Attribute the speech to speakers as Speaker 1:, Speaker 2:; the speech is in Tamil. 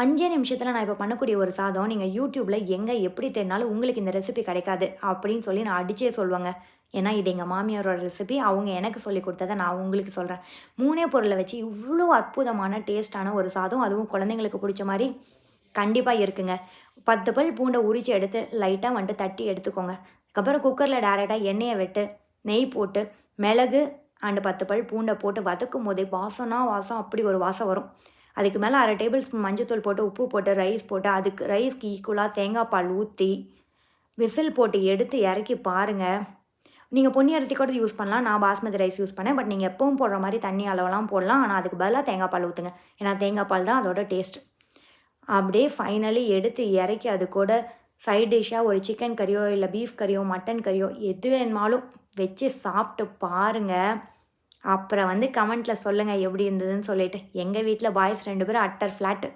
Speaker 1: அஞ்சே நிமிஷத்தில் நான் இப்போ பண்ணக்கூடிய ஒரு சாதம் நீங்கள் யூடியூப்பில் எங்கே எப்படி தேடினாலும் உங்களுக்கு இந்த ரெசிபி கிடைக்காது அப்படின்னு சொல்லி நான் அடிச்சே சொல்லுவேங்க. ஏன்னா இது எங்கள் மாமியாரோட ரெசிபி அவங்க எனக்கு சொல்லி கொடுத்ததை நான் உங்களுக்கு சொல்கிறேன் மூணே பொருளை வச்சு இவ்வளோ அற்புதமான டேஸ்ட்டான ஒரு சாதம் அதுவும் குழந்தைங்களுக்கு பிடிச்ச மாதிரி கண்டிப்பாக இருக்குங்க. பத்து பல் பூண்டை உரித்து எடுத்து லைட்டாக வந்துட்டு தட்டி எடுத்துக்கோங்க. அதுக்கப்புறம் குக்கரில் டேரெக்டாக எண்ணெயை விட்டு நெய் போட்டு மிளகு அண்டு பத்து பல் பூண்டை போட்டு வதக்கும் போதே வாசம்னா வாசம் அப்படி ஒரு வாசம் வரும். அதுக்கு மேலே அரை டேபிள் ஸ்பூன் மஞ்சத்தூள் போட்டு உப்பு போட்டு ரைஸ் போட்டு அதுக்கு ரைஸ்க்கு ஈக்குவலாக தேங்காய் பால் ஊற்றி விசில் போட்டு எடுத்து இறக்கி பாருங்கள் நீங்கள் பொன்னி அரிசி கூட யூஸ் பண்ணலாம். நான் பாஸ்மதி ரைஸ் யூஸ் பண்ணேன். பட் நீங்கள் எப்பவும் போடுற மாதிரி தண்ணி அளவெல்லாம் போடலாம். ஆனால் அதுக்கு பதிலாக தேங்காய் பால் ஊற்றுங்க ஏன்னா தேங்காய் பால் தான் அதோட டேஸ்ட் அப்படியே ஃபைனலி எடுத்து இறக்கி அது கூட சைட் டிஷ்ஷாக ஒரு சிக்கன் கறியோ இல்லை பீஃப் கறியோ மட்டன் கறியோ எது வேணுமாலும் வச்சு சாப்பிட்டு பாருங்கள் அப்புறம் வந்து கமெண்ட்டில் சொல்லுங்கள் எப்படி இருந்ததுன்னு சொல்லிட்டு எங்கள் வீட்டில் பாய்ஸ் ரெண்டு பேரும் அட்டர் ஃப்ளாட்டு